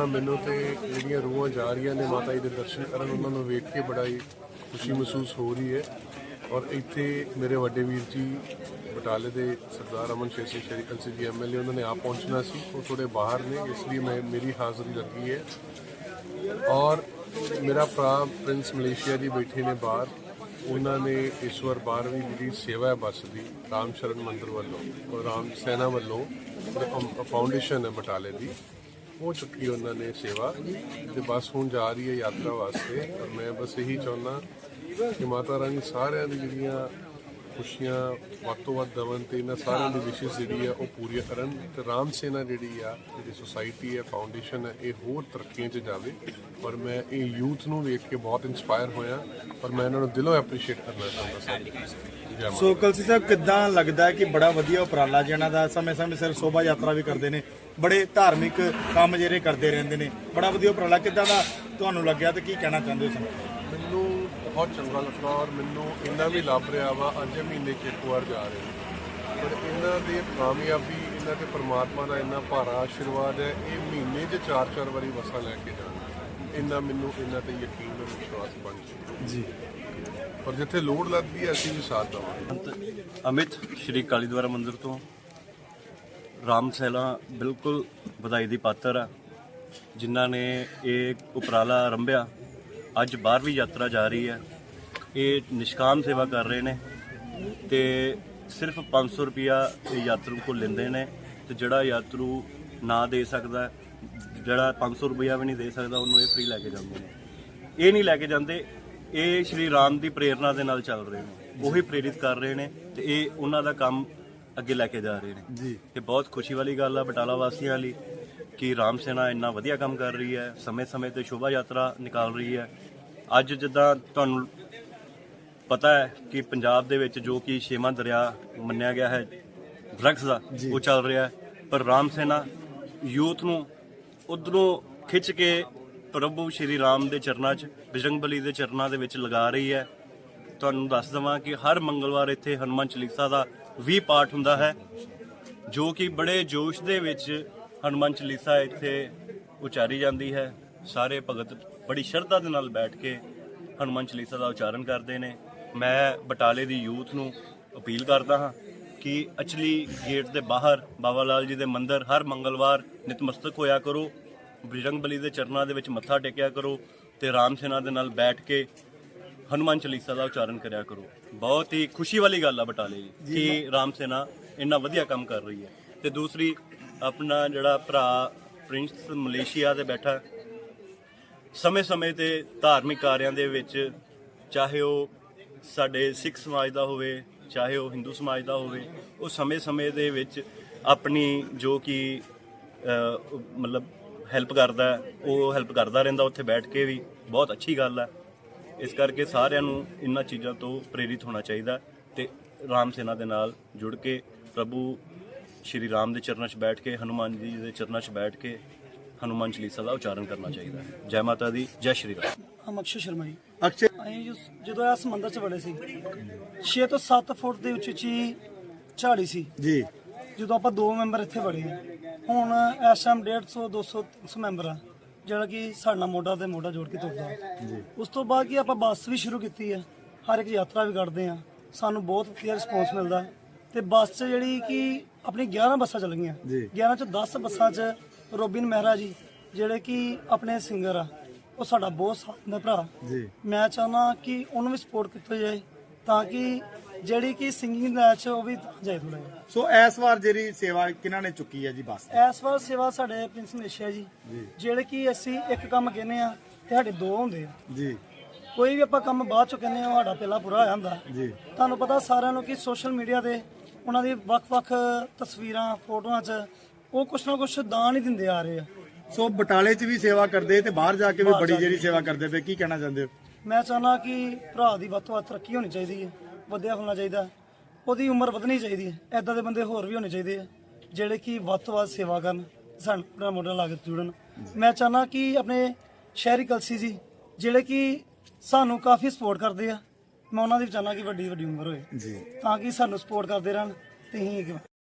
ਚਾਹੁੰਦਾ ਮੈਨੂੰ ਤੇ ਜਿਹੜੀਆਂ ਰੂਹਾਂ ਜਾ ਰਹੀਆਂ ਨੇ ਮਾਤਾ ਜੀ ਦੇ ਦਰਸ਼ਨ ਕਰਨ, ਉਹਨਾਂ ਨੂੰ ਵੇਖ ਕੇ ਬੜਾ ਹੀ ਖੁਸ਼ੀ ਮਹਿਸੂਸ ਹੋ ਰਹੀ ਹੈ। ਔਰ ਇੱਥੇ ਮੇਰੇ ਵੱਡੇ ਵੀਰ ਜੀ ਬਟਾਲੇ ਦੇ ਸਰਦਾਰ ਅਮਨ ਸ਼ੇਰ ਸਿੰਘ ਸ਼ਰੀਕ ਅਲਸੀ ਜੀ ਐਮਐਲਏ ਉਹਨਾਂ ਨੇ ਆਪ ਪਹੁੰਚਣਾ ਸੀ। ਉਹ ਥੋੜੇ ਬਾਹਰ ਨੇ, ਇਸ ਲਈ ਮੈਂ, ਮੇਰੀ ਹਾਜ਼ਰੀ ਲੱਗੀ ਹੈ। ਔਰ ਮੇਰਾ ਭਰਾ ਪ੍ਰਿੰਸ ਮਲੇਸ਼ੀਆ ਜੀ ਬੈਠੇ ਨੇ ਬਾਹਰ। ਉਹਨਾਂ ਨੇ ਇਸ ਵਾਰ 12ਵੀਂ ਜਿਹੜੀ ਸੇਵਾ ਹੈ ਬੱਸ ਦੀ, ਰਾਮ ਸ਼ਰਨ ਮੰਦਿਰ ਵੱਲੋਂ, ਔਰ ਰਾਮ ਸੈਨਾ ਵੱਲੋਂ ਫਾਊਂਡੇਸ਼ਨ ਹੈ ਬਟਾਲੇ ਦੀ। ਉਹ ਚੁੱਕੀ ਉਹਨਾਂ ਨੇ ਸੇਵਾ ਤੇ ਬਸ ਹੁਣ ਜਾ ਰਹੀ ਹੈ ਯਾਤਰਾ ਵਾਸਤੇ। ਮੈਂ ਬਸ ਇਹੀ ਚਾਹੁੰਦਾ ਕਿ ਮਾਤਾ ਰਾਣੀ ਸਾਰਿਆਂ ਦੀ ਜਿਹੜੀਆਂ ਖੁਸ਼ੀਆਂ ਵੱਧ ਤੋਂ ਵੱਧ ਦਵਨ ਤੇ ਇਹਨਾਂ ਸਾਰਿਆਂ ਦੀ ਵਿਸ਼ੇਸ਼ ਜਿਹੜੀ ਆ ਉਹ ਪੂਰੀਆਂ ਕਰਨ ਤੇ ਰਾਮ ਸੇਨਾ ਜਿਹੜੀ ਆ, ਜਿਹੜੀ ਸੁਸਾਇਟੀ ਹੈ ਫਾਊਂਡੇਸ਼ਨ ਹੈ, ਇਹ ਹੋਰ ਤਰੱਕੀਆਂ 'ਚ ਜਾਵੇ। ਪਰ ਮੈਂ ਇਹ ਯੂਥ ਨੂੰ ਵੇਖ ਕੇ ਬਹੁਤ ਇਨਸਪਾਇਰ ਹੋਇਆ। ਪਰ ਮੈਂ ਇਹਨਾਂ ਨੂੰ ਦਿਲੋਂ ਐਪਰੀਸ਼ੀਏਟ ਕਰਨਾ ਚਾਹੁੰਦਾ ਸਾਡੀ ਸੋ ਕਲਸੀ ਸਾਹਿਬ, ਕਿੱਦਾਂ ਲੱਗਦਾ ਕਿ ਬੜਾ ਵਧੀਆ ਉਪਰਾਲਾ ਜਿਹਨਾਂ ਦਾ ਸਮੇਂ-ਸਮੇਂ ਸਿਰ ਸ਼ੋਭਾ ਯਾਤਰਾ ਵੀ ਕਰਦੇ ਨੇ, ਬੜੇ ਧਾਰਮਿਕ ਕੰਮ ਜਿਹੜੇ ਕਰਦੇ ਰਹਿੰਦੇ ਨੇ, ਬੜਾ ਵਧੀਆ ਉਪਰਾਲਾ ਕਿੱਦਾਂ ਦਾ ਤੁਹਾਨੂੰ ਲੱਗਿਆ ਤੇ ਕੀ ਕਹਿਣਾ ਚਾਹੁੰਦੇ ਹੋ ਇਸ ਬਹੁਤ ਚੰਗਾ ਲੱਗਾ ਔਰ ਮੈਨੂੰ ਇੰਨਾ ਵੀ ਲੱਭ ਰਿਹਾ ਵਾ ਅੱਜ ਮਹੀਨੇ ਚ ਇੱਕ ਵਾਰ ਜਾ ਰਹੇ ਨੇ। ਪਰ ਇਹਨਾਂ ਦੀ ਕਾਮਯਾਬੀ ਇਹਨਾਂ ਤੇ ਪ੍ਰਮਾਤਮਾ ਦਾ ਇੰਨਾ ਭਾਰਾ ਆਸ਼ੀਰਵਾਦ ਹੈ ਇਹ ਮਹੀਨੇ 'ਚ ਚਾਰ ਚਾਰ ਵਾਰੀ ਵਸਾ ਲੈ ਕੇ ਜਾਣ। ਇੰਨਾ ਮੈਨੂੰ ਇਹਨਾਂ ਤੇ ਯਕੀਨ ਤੇ ਵਿਸ਼ਵਾਸ ਬਣ ਗਿਆ। ਜੀ। ਪਰ ਜਿੱਥੇ ਲੋੜ ਲੱਗਦੀ ਹੈ ਅਸੀਂ ਵੀ ਸਾਥ ਦੇਵਾਂਗੇ। ਸੰਤ ਅਮਿਤ ਸ਼੍ਰੀ ਕਾਲੀਦਵਾਰਾ ਮੰਦਿਰ ਤੋਂ। ਰਾਮ ਸੈਲਾ ਬਿਲਕੁਲ ਵਧਾਈ ਦੀ ਪਾਤਰ ਆ ਜਿਨ੍ਹਾਂ ਨੇ ਇਹ ਉਪਰਾਲਾ ਆਰੰਭਿਆ ਅੱਜ 12ਵੀਂ ਯਾਤਰਾ ਜਾ ਰਹੀ ਹੈ। ਇਹ ਨਿਸ਼ਕਾਮ ਸੇਵਾ ਕਰ ਰਹੇ ਨੇ ਤੇ ਸਿਰਫ 500 ਰੁਪਿਆ ਇਹ ਯਾਤਰੂ ਕੋਲ ਲੈਂਦੇ ਨੇ ਤੇ ਜਿਹੜਾ ਯਾਤਰੂ ਨਾ ਦੇ ਸਕਦਾ ਜਿਹੜਾ 500 ਰੁਪਿਆ ਵੀ ਨਹੀਂ ਦੇ ਸਕਦਾ ਉਹਨੂੰ ਇਹ ਫ੍ਰੀ ਲੈ ਕੇ ਜਾਂਦੇ ਨੇ। ਇਹ ਨਹੀਂ ਲੈ ਕੇ ਜਾਂਦੇ ਇਹ ਸ਼੍ਰੀ ਰਾਮ ਦੀ ਪ੍ਰੇਰਣਾ ਦੇ ਨਾਲ ਚੱਲ ਰਹੇ ਨੇ। ਉਹੀ ਪ੍ਰੇਰਿਤ ਕਰ ਰਹੇ ਨੇ ਤੇ ਇਹ ਉਹਨਾਂ ਦਾ ਕੰਮ ਅੱਗੇ ਲੈ ਕੇ ਜਾ ਰਹੇ ਨੇ। ਜੀ। ਇਹ ਬਹੁਤ ਖੁਸ਼ੀ ਵਾਲੀ ਗੱਲ ਆ ਬਟਾਲਾ ਵਾਸੀਆਂ ਲਈ। ਕਿ ਰਾਮ ਸੈਨਾ ਇੰਨਾ ਵਧੀਆ ਕੰਮ ਕਰ ਰਹੀ ਹੈ ਸਮੇਂ-ਸਮੇਂ ਤੇ ਸ਼ੋਭਾ ਯਾਤਰਾ ਨਿਕਾਲ ਰਹੀ ਹੈ। ਅੱਜ ਜਿੱਦਾਂ ਤੁਹਾਨੂੰ ਪਤਾ ਹੈ ਕਿ ਪੰਜਾਬ ਦੇ ਵਿੱਚ ਜੋ ਕਿ ਛੇਵਾਂ ਦਰਿਆ ਮੰਨਿਆ ਗਿਆ ਹੈ ਡਰੱਗਸ ਦਾ ਉਹ ਚੱਲ ਰਿਹਾ ਹੈ। ਪਰ ਰਾਮ ਸੈਨਾ ਯੂਥ ਨੂੰ ਉਧਰੋਂ ਖਿੱਚ ਕੇ ਪ੍ਰਭੂ ਸ਼੍ਰੀ ਰਾਮ ਦੇ ਚਰਨਾਂ 'ਚ ਬਜਰੰਗਬਲੀ ਦੇ ਚਰਨਾਂ ਦੇ ਵਿੱਚ ਲਗਾ ਰਹੀ ਹੈ। ਤੁਹਾਨੂੰ ਦੱਸ ਦਵਾਂ ਕਿ ਹਰ ਮੰਗਲਵਾਰ ਇੱਥੇ ਹਨੂੰਮਾਨ ਚਾਲੀਸਾ ਦਾ ਵੀ ਪਾਠ ਹੁੰਦਾ ਹੈ ਜੋ ਕਿ ਬੜੇ ਜੋਸ਼ ਦੇ ਵਿੱਚ ਹਨੂੰਮਾਨ ਚਾਲੀਸਾ ਇੱਥੇ ਉਚਾਰੀ ਜਾਂਦੀ ਹੈ। ਸਾਰੇ ਭਗਤ ਬੜੀ ਸ਼ਰਧਾ ਦੇ ਨਾਲ ਬੈਠ ਕੇ ਹਨੂੰਮਾਨ ਚਾਲੀਸਾ ਦਾ ਉਚਾਰਨ ਕਰਦੇ ਨੇ। ਮੈਂ ਬਟਾਲੇ ਦੀ ਯੂਥ ਨੂੰ ਅਪੀਲ ਕਰਦਾ ਹਾਂ ਕਿ ਅਚਲੀ ਗੇਟ ਦੇ ਬਾਹਰ ਬਾਬਾ ਲਾਲ ਜੀ ਦੇ ਮੰਦਿਰ ਹਰ ਮੰਗਲਵਾਰ ਨਿਤਮਸਤਕ ਹੋਇਆ ਕਰੋ। ਬਜਰੰਗਬਲੀ ਦੇ ਚਰਨਾਂ ਦੇ ਵਿੱਚ ਮੱਥਾ ਟੇਕਿਆ ਕਰੋ ਤੇ ਰਾਮ ਸੈਨਾ ਦੇ ਨਾਲ ਬੈਠ ਕੇ ਹਨੂੰਮਾਨ ਚਾਲੀਸਾ ਦਾ ਉਚਾਰਨ ਕਰਿਆ ਕਰੋ। ਬਹੁਤ ਹੀ ਖੁਸ਼ੀ ਵਾਲੀ ਗੱਲ ਆ ਬਟਾਲੇ ਦੀ ਕਿ ਰਾਮ ਸੈਨਾ ਇੰਨਾ ਵਧੀਆ ਕੰਮ ਕਰ ਰਹੀ ਹੈ। ਤੇ ਦੂਸਰੀ ਆਪਣਾ ਜਿਹੜਾ ਭਰਾ ਪ੍ਰਿੰਸ ਮਲੇਸ਼ੀਆ ਤੇ ਬੈਠਾ ਸਮੇਂ-ਸਮੇਂ ਤੇ ਧਾਰਮਿਕ ਕਾਰਿਆਂ ਦੇ ਵਿੱਚ, ਚਾਹੇ ਉਹ ਸਾਡੇ ਸਿੱਖ ਸਮਾਜ ਦਾ ਹੋਵੇ, ਚਾਹੇ ਉਹ ਹਿੰਦੂ ਸਮਾਜ ਦਾ ਹੋਵੇ, ਉਹ ਸਮੇਂ-ਸਮੇਂ ਦੇ ਵਿੱਚ ਆਪਣੀ ਜੋ ਕਿ ਮਤਲਬ ਹੈਲਪ ਕਰਦਾ ਉਹ ਹੈਲਪ ਕਰਦਾ ਰਹਿੰਦਾ ਉੱਥੇ ਬੈਠ ਕੇ ਵੀ, ਬਹੁਤ ਅੱਛੀ ਗੱਲ ਹੈ। ਇਸ ਕਰਕੇ ਸਾਰਿਆਂ ਨੂੰ ਇਹਨਾਂ ਚੀਜ਼ਾਂ ਤੋਂ ਪ੍ਰੇਰਿਤ ਹੋਣਾ ਚਾਹੀਦਾ ਤੇ ਰਾਮ ਸੈਨਾ ਦੇ ਨਾਲ ਜੁੜ ਕੇ ਪ੍ਰਭੂ ਸ਼੍ਰੀ ਰਾਮ ਦੇ ਚਰਨਾਂ 'ਚ ਬੈਠ ਕੇ ਹਨੂਮਾਨ ਜੀ ਦੇ ਚਰਨਾਂ 'ਚ ਬੈਠ ਕੇ ਹਨੂਮਾਨ ਚਾਲੀਸਾ ਦਾ ਉਚਾਰਨ ਕਰਨਾ ਚਾਹੀਦਾ ਹੈ। ਜੈ ਮਾਤਾ ਦੀ ਜੈ ਸ਼੍ਰੀ ਰਾਮ। ਹਮ ਅਕਸ਼ੇ ਸ਼ਰਮਾ ਜੀ। ਅਕਸ਼ੇ ਅਸੀਂ ਜਦੋਂ ਇਸ ਮੰਦਿਰ 'ਚ ਵੜੇ ਸੀ 6 ਤੋਂ 7 ਫੁੱਟ ਦੇ ਉੱਚੀ ਉੱਚੀ ਝਾੜੀ ਸੀ। ਜੀ। ਜਦੋਂ ਆਪਾਂ ਦੋ ਮੈਂਬਰ ਇੱਥੇ ਵੜੇ ਆ ਹੁਣ ਇਸ ਟਾਈਮ 150 200 300 ਮੈਂਬਰ ਆ ਜਿਹੜਾ ਕਿ ਸਾਡਾ ਮੋਢਾ ਤੇ ਮੋਢਾ ਜੋੜ ਕੇ ਤੁਰਦਾ। ਜੀ। ਉਸ ਤੋਂ ਬਾਅਦ ਕੀ ਆਪਾਂ ਬੱਸ ਵੀ ਸ਼ੁਰੂ ਕੀਤੀ ਆ ਹਰ ਇੱਕ ਯਾਤਰਾ ਵੀ ਕੱਢਦੇ ਆ। ਸਾਨੂੰ ਬਹੁਤ ਵਧੀਆ ਰਿਸਪੌਂਸ ਮਿਲਦਾ। ਤੇ ਬੱਸ 'ਚ ਜਿਹੜੀ ਕਿ ਆਪਣੀ 11 ਬੱਸਾਂ ਚੱਲ ਗਈਆਂ। ਜੀ। 11 ਚ 10 ਬੱਸਾਂ 'ਚ ਰੋਬਿਨ ਮਹਿਰਾ ਜੀ ਜਿਹੜੇ ਕਿ ਆਪਣੇ ਸਿੰਗਰ ਆ ਉਹ ਸਾਡਾ ਬਹੁਤ ਸਾਥ ਦਿੰਦਾ ਭਰਾ। ਜੀ। ਮੈਂ ਚਾਹੁੰਦਾ ਕਿ ਉਹਨੂੰ ਵੀ ਸਪੋਰਟ ਕੀਤਾ ਜਾਏ ਤਾਂ ਕਿ ਜਿਹੜੀ ਕਿ ਸਿੰਗਿੰਗ ਦਾ ਚ ਉਹ ਵੀ ਜਾਏ ਥੋੜਾ ਸੋ ਇਸ ਵਾਰ ਜਿਹੜੀ ਸੇਵਾ ਕਿਹਨਾਂ ਨੇ ਚੁੱਕੀ ਹੈ ਜੀ ਬੱਸ ਇਸ ਵਾਰ ਸੇਵਾ ਸਾਡੇ ਪ੍ਰਿੰਸ ਮਲੇਸ਼ੀਆ ਜੀ ਜਿਹੜੇ ਕਿ ਅਸੀਂ ਇੱਕ ਕੰਮ ਕਹਿੰਦੇ ਆ ਤੇ ਸਾਡੇ ਦੋ ਹੁੰਦੇ ਆ। ਜੀ। ਕੋਈ ਵੀ ਆਪਾਂ ਕੰਮ ਬਾਅਦ ਚ ਕਹਿੰਦੇ ਆ ਸਾਡਾ ਪਹਿਲਾਂ ਪੂਰਾ ਹੋਇਆ ਹੁੰਦਾ। ਜੀ। ਤੁਹਾਨੂੰ ਪਤਾ ਸਾਰਿਆਂ ਨੂੰ ਕਿ ਸੋਸ਼ਲ ਮੀਡੀਆ ਤੇ ਉਹਨਾਂ ਦੀ ਵੱਖ-ਵੱਖ ਤਸਵੀਰਾਂ ਫੋਟੋਆਂ 'ਚ ਉਹ ਕੁਛ ਨਾ ਕੁਛ ਦਾਨ ਹੀ ਦਿੰਦੇ ਆ ਰਹੇ ਆ। ਸੋ ਬਟਾਲੇ 'ਚ ਵੀ ਸੇਵਾ ਕਰਦੇ ਤੇ ਬਾਹਰ ਜਾ ਕੇ ਵੀ ਬੜੀ ਜਿਹੜੀ ਸੇਵਾ ਕਰਦੇ ਪਏ ਕੀ ਕਹਿਣਾ ਚਾਹੁੰਦੇ ਹੋ? ਮੈਂ ਚਾਹੁੰਦਾ ਕਿ ਭਰਾ ਦੀ ਵੱਧ ਤੋਂ ਵੱਧ ਤਰੱਕੀ ਹੋਣੀ ਚਾਹੀਦੀ ਹੈ ਵਧਿਆ ਹੋਣਾ ਚਾਹੀਦਾ। ਉਹਦੀ ਉਮਰ ਵਧਣੀ ਚਾਹੀਦੀ ਹੈ ਐਦਾਂ ਦੇ ਬੰਦੇ ਹੋਰ ਵੀ ਹੋਣੇ ਚਾਹੀਦੇ ਆ ਜਿਹੜੇ ਕਿ ਵੱਧ ਤੋਂ ਵੱਧ ਸੇਵਾ ਕਰਨ ਸਾਨੂੰ ਪੂਰਾ ਮੋਢਾ ਲਾ ਕੇ ਜੁੜਨ। ਮੈਂ ਚਾਹੁੰਦਾ ਕਿ ਆਪਣੇ ਸ਼ਹਿਰੀ ਕਲਸੀ ਜੀ ਜਿਹੜੇ ਕਿ ਸਾਨੂੰ ਕਾਫੀ ਸਪੋਰਟ ਕਰਦੇ ਆ ਮੈਂ ਉਹਨਾਂ ਦੀ ਚਾਹੁੰਦਾ ਕਿ ਵੱਡੀ ਵੱਡੀ ਉਮਰ ਹੋਏ ਜੀ। ਤਾਂ ਕਿ ਸਾਨੂੰ ਸਪੋਰਟ ਕਰਦੇ ਰਹਿਣ ਤੇ ਹੀ